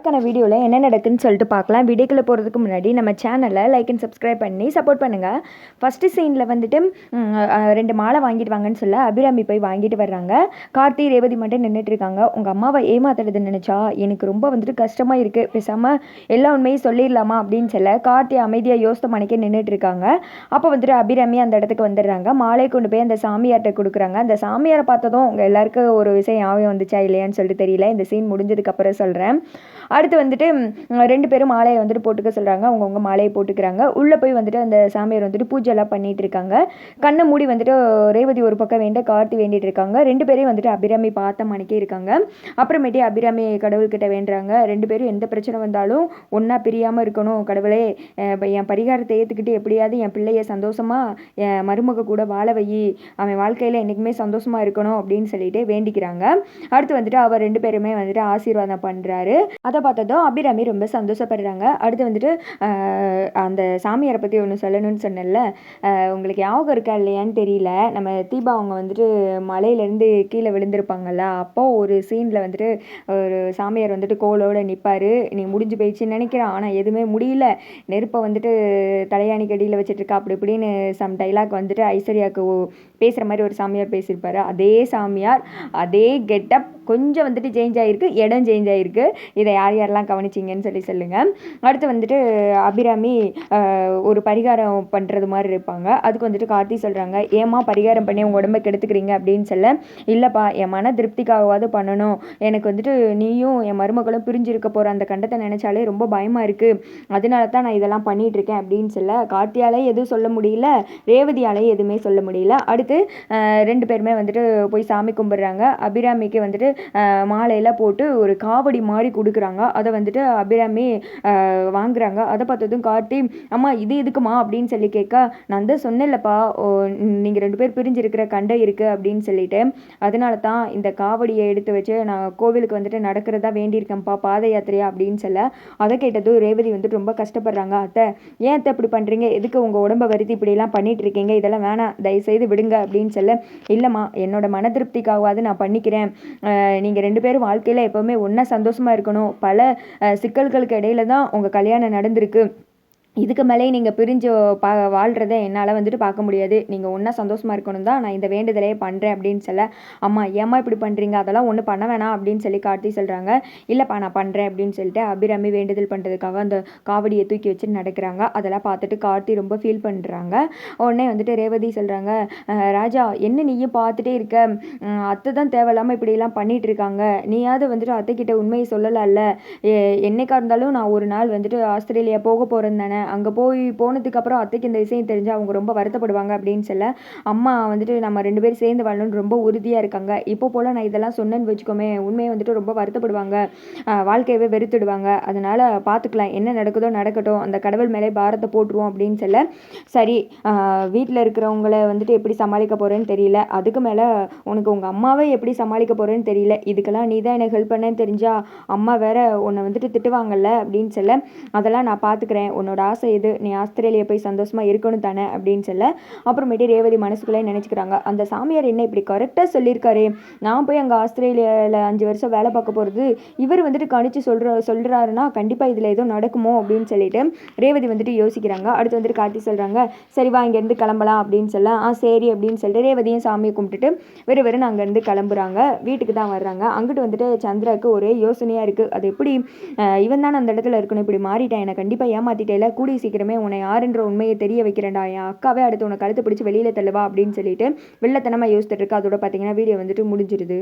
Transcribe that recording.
அதுக்கான வீடியோவில் என்ன நடக்குதுன்னு சொல்லிட்டு பார்க்கலாம். வீடியோக்குள்ளே போகிறதுக்கு முன்னாடி நம்ம சேனலை லைக் அண்ட் சப்ஸ்கிரைப் பண்ணி சப்போர்ட் பண்ணுங்கள் ஃபஸ்ட்டு சீனில் வந்துட்டு ரெண்டு மாலை வாங்கிட்டு வாங்கன்னு சொல்ல அபிராமி போய் வாங்கிட்டு வர்றாங்க. கார்த்தி ரேவதி மட்டும் நின்றுட்டு இருக்காங்க. உங்கள் அம்மாவை ஏமாத்துறது நினச்சா எனக்கு ரொம்ப வந்துட்டு கஷ்டமாக இருக்குது பேசாமல் எல்லா உண்மையும் சொல்லிடலாமா அப்படின்னு சொல்ல கார்த்தி அமைதியாக யோசித்த மணிக்கே நின்றுட்டு இருக்காங்க. அப்போ வந்துட்டு அபிராமி அந்த இடத்துக்கு வந்துடுறாங்க. மாலை கொண்டு போய் அந்த சாமியார்கிட்ட கொடுக்குறாங்க. அந்த சாமியாரை பார்த்ததும் உங்கள் எல்லாருக்கும் ஒரு விஷயம் ஞாபகம் வந்துச்சா இல்லையான்னு சொல்லிட்டு தெரியல. இந்த சீன் முடிஞ்சதுக்கப்புறம் சொல்கிறேன் அடுத்து வந்துட்டு ரெண்டு பேரும் மாலையை வந்துட்டு போட்டுக்க சொல்கிறாங்க அவங்கவுங்க மாலையை போட்டுக்கிறாங்க. உள்ளே போய் வந்துட்டு அந்த சாமியார் வந்துட்டு பூஜை எல்லாம் பண்ணிட்டு இருக்காங்க. கண்ணை மூடி வந்துட்டு ரேவதி ஒரு பக்கம் வேண்ட கார்த்தி வேண்டிட்டு இருக்காங்க. ரெண்டு பேரையும் வந்துட்டு அபிராமி பார்த்த மணிக்கே இருக்காங்க. அப்புறமேட்டு அபிராமி கடவுள்கிட்ட வேண்டுறாங்க. ரெண்டு பேரும் எந்த பிரச்சனை வந்தாலும் ஒன்றா பிரியாமல் இருக்கணும். கடவுளே என் பரிகாரத்தை ஏற்றுக்கிட்டு எப்படியாவது என் பிள்ளைய சந்தோஷமாக என் மருமக கூட வாழ வை. அவன் வாழ்க்கையில் என்றைக்குமே சந்தோஷமாக இருக்கணும் அப்படின்னு சொல்லிட்டு வேண்டிக்கிறாங்க. அடுத்து வந்துட்டு அவர் ரெண்டு பேருமே வந்துட்டு ஆசீர்வாதம் பண்ணுறாரு அதை பார்த்ததும் அபிராமி ரொம்ப சந்தோஷப்படுறாங்க. அடுத்து வந்துட்டு அந்த சாமியாரை பற்றி ஒன்று சொல்லணும்னு சொன்னேன்ல. உங்களுக்கு ஞாபகம் இருக்கா இல்லையான்னு தெரியல. நம்ம தீபா அவங்க வந்துட்டு மலையிலேருந்து கீழே விழுந்திருப்பாங்கல்ல அப்போ ஒரு சீனில் வந்துட்டு ஒரு சாமியார் வந்துட்டு கோலோட நிற்பார் நீ முடிஞ்சு போயிடுச்சுன்னு நினைக்கிறேன். ஆனால் எதுவுமே முடியல. நெருப்பை வந்துட்டு தலையாணி அடியில் வச்சுட்டு அப்படி இப்படின்னு சம் டைலாக் வந்துட்டு ஐஸ்வர்யாவுக்கு பேசுகிற மாதிரி ஒரு சாமியார் பேசியிருப்பார். அதே சாமியார் அதே கெட்டப் கொஞ்சம் வந்துட்டு சேஞ்ச் ஆகிருக்கு இடம் சேஞ்ச் ஆகிருக்கு இதை யார் யாரெல்லாம் கவனிச்சிங்கன்னு சொல்லி சொல்லுங்கள் அடுத்து வந்துட்டு அபிராமி ஒரு பரிகாரம் பண்ணுறது மாதிரி இருப்பாங்க. அதுக்கு வந்துட்டு கார்த்தி சொல்கிறாங்க ஏமா பரிகாரம் பண்ணி உங்கள் உடம்பை கெடுத்துக்கிறீங்க? அப்படின்னு சொல்ல இல்லைப்பா என் மன திருப்திக்காகவாவது பண்ணணும். எனக்கு வந்துட்டு நீயும் என் மருமகளும் பிரிஞ்சிருக்க போகிற அந்த கண்டத்தை நினச்சாலே ரொம்ப பயமாக இருக்குது அதனால தான் நான் இதெல்லாம் பண்ணிகிட்ருக்கேன் அப்படின்னு சொல்ல கார்த்தியாலே எதுவும் சொல்ல முடியல ரேவதியாலே எதுவுமே சொல்ல முடியல. அடுத்து ரெண்டு பேருமே வந்துட்டு போய் சாமி கும்பிட்றாங்க. அபிராமிக்கு வந்துட்டு மாலையெல்லாம் போட்டு ஒரு காவடி மாதிரி கொடுக்குறாங்க. அதை வந்துட்டு அபிராமி வாங்குறாங்க. அதை பார்த்ததும் கார்த்தி அம்மா இது எதுக்குமா? அப்படின்னு சொல்லி கேட்க நான் தான் சொன்னேன்லப்பா. நீங்கள் ரெண்டு பேர் பிரிஞ்சிருக்கிற கண்டை இருக்குது அப்படின்னு சொல்லிட்டு அதனால தான் இந்த காவடியை எடுத்து வச்சு நான் கோவிலுக்கு வந்துட்டு நடக்கிறதா வேண்டியிருக்கேன்ப்பா பாத யாத்திரையா? அப்படின்னு சொல்ல அதை கேட்டதும் ரேவதி வந்துட்டு ரொம்ப கஷ்டப்படுறாங்க. அத்தை ஏன் அத்தை இப்படி பண்ணுறீங்க எதுக்கு உங்கள் உடம்ப வருத்தி இப்படிலாம் பண்ணிட்டு இருக்கீங்க இதெல்லாம் வேணாம். தயவுசெய்து விடுங்க. அப்படின்னு சொல்ல இல்லைம்மா என்னோட மன திருப்திக்காகவாது நான் பண்ணிக்கிறேன். நீங்கள் ரெண்டு பேரும் வாழ்க்கையில் எப்போவுமே ஒன்றா சந்தோஷமாக இருக்கணும். பல சிக்கல்களுக்கு இடையில தான் உங்கள் கல்யாணம் நடந்திருக்கு. இதுக்கு மேலே நீங்கள் பிரிஞ்சு பா வாழ்கிறத என்னால் வந்துட்டு பார்க்க முடியாது. நீங்கள் ஒன்றா சந்தோஷமாக இருக்கணும் தான் நான் இந்த வேண்டுதலையே பண்ணுறேன் அப்படின்னு சொல்ல அம்மா ஏம்மா இப்படி பண்ணுறீங்க அதெல்லாம் ஒன்றும் பண்ண வேணாம் அப்படின்னு சொல்லி கார்த்தி சொல்கிறாங்க இல்லைப்பா நான் பண்ணுறேன் அப்படின்னு சொல்லிட்டு அபிராமி வேண்டுதல் பண்ணுறதுக்காக அந்த காவடியை தூக்கி வச்சு நடக்கிறாங்க. அதெல்லாம் பார்த்துட்டு கார்த்தி ரொம்ப ஃபீல் பண்ணுறாங்க உடனே வந்துட்டு ரேவதி சொல்கிறாங்க ராஜா என்ன நீயும் பார்த்துட்டே இருக்க? அத்தை தான் தேவையில்லாமல் இப்படியெல்லாம் பண்ணிகிட்டு இருக்காங்க. நீயாவது வந்துட்டு அத்தைக்கிட்ட உண்மையை சொல்லலாம்ல? எ- என்னைக்கா இருந்தாலும் நான் ஒரு நாள் வந்துட்டு ஆஸ்திரேலியா போக போகிறேன் தானே? அங்கே போய் போனதுக்கப்புறம் அத்தைக்கு இந்த விஷயம் தெரிஞ்சு அவங்க ரொம்ப வருத்தப்படுவாங்க அப்படின்னு சொல்ல அம்மா வந்துட்டு நம்ம ரெண்டு பேரும் சேர்ந்து வாழணும்னு ரொம்ப உறுதியாக இருக்காங்க. இப்போ போல் நான் இதெல்லாம் சொன்னேன்னு வச்சுக்கோமே உண்மையை வந்துட்டு ரொம்ப வருத்தப்படுவாங்க. வாழ்க்கையவே வெறுத்துடுவாங்க. அதனால் பார்த்துக்கலாம் என்ன நடக்குதோ நடக்கட்டும். அந்த கடவுள் மேலே பாரத்தை போட்டுருவோம் அப்படின்னு சொல்ல சரி வீட்டில் இருக்கிறவங்கள வந்துட்டு எப்படி சமாளிக்க போகிறேன்னு தெரியல. அதுக்கு மேலே உனக்கு உங்கள் அம்மாவை எப்படி சமாளிக்க போகிறேன்னு தெரியல. இதுக்கெல்லாம் நீ தான் எனக்கு ஹெல்ப் பண்ணேன்னு தெரிஞ்சா அம்மா வேற உன்னை வந்துட்டு திட்டுவாங்கல்ல? அப்படின்னு சொல்ல அதெல்லாம் நான் பார்த்துக்கிறேன் உன்னோட ஆசை இது நீ ஆஸ்திரேலியா போய் சந்தோஷமாக இருக்கணும் தானே? அப்படின்னு சொல்ல அப்புறமேட்டு ரேவதி மனசுக்குள்ளே நினச்சிக்கிறாங்க. அந்த சாமியார் என்ன இப்படி கரெக்டாக சொல்லியிருக்காரு? நான் போய் அங்கே ஆஸ்திரேலியாவில் அஞ்சு வருஷம் வேலை பார்க்க போகிறது இவர் வந்துட்டு கணிச்சு சொல்கிற சொல்கிறாருன்னா கண்டிப்பாக இதில் ஏதோ நடக்குமோ? அப்படின்னு சொல்லிட்டு ரேவதி வந்துட்டு யோசிக்கிறாங்க. அடுத்து வந்துட்டு காட்டி சொல்கிறாங்க சரி வா இங்கேருந்து கிளம்பலாம் அப்படின்னு சொல்ல ஆ சரி அப்படின்னு சொல்லிட்டு ரேவதியும் சாமியை கும்பிட்டுட்டு வெறு வெறும் அங்கேருந்து கிளம்புறாங்க. வீட்டுக்கு தான் வர்றாங்க. அங்கிட்டு வந்துட்டு சந்திராவுக்கு ஒரே யோசனையாக இருக்குது அது எப்படி இவன் தான் அந்த இடத்துல இருக்கணும்? இப்படி மாறிட்டேன். என்னை கண்டிப்பாக ஏமாற்றிட்டேல கூடிய சீக்கிரமே உன்னை யாருன்ற உண்மையை தெரிய வைக்கிறேன்டா. என் அக்காவே அடுத்து உன்னை கழுத்து பிடிச்சி வெளியில் தள்ளுவா அப்படின்னு சொல்லிட்டு வெள்ளத்தனமாக யோசித்துட்டு இருக்கு. அதோட பார்த்தீங்கன்னா வீடியோ வந்துட்டு முடிஞ்சிருது.